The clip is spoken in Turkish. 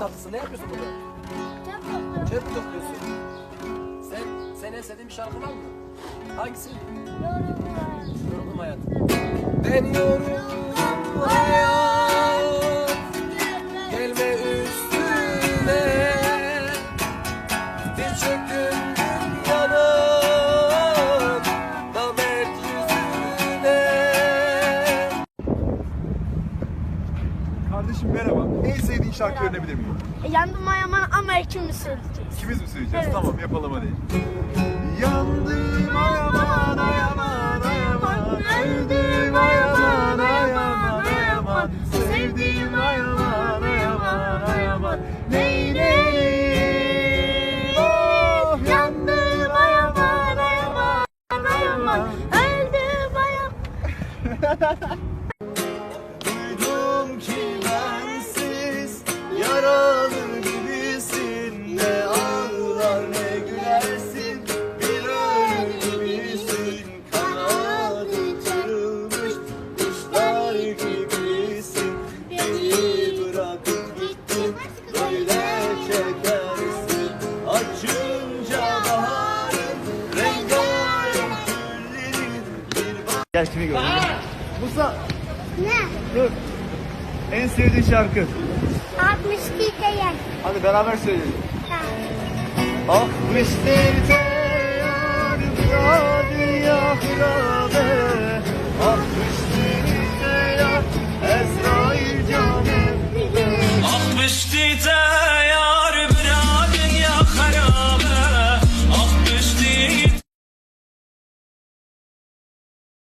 tatlısın. Ne yapıyorsun burada? Çöp mü topluyorsun? Sen, senin en sevdiğin bir şarkı var mı? Hangisi? Yoruldum hayat. Ben yoruldum hayat. Gelme üstüme. Bir çöktüm Kardeşim merhaba. En sevdiğin şarkı öğrenebilir miyim? Yandım ayaman ama ikimiz söyleyeceğiz. İkimiz mi söyleyeceğiz? Evet. Tamam yapalım hadi. Yandım ayaman ayaman ayaman Öldüm ayaman ayaman ayaman Sevdiğim ayaman ayaman Neyleyim oh yandım ayaman ayaman ayaman Öldüm ayaman. Duydum ki Terkini gördüm. Musa. Ne? Dur. En sevdiğin şarkı. 62 değil. Hadi beraber söyleyelim. Tamam. 60 değil. Dünya hırabe. 60 değil. Ezrail canım. 60 değil.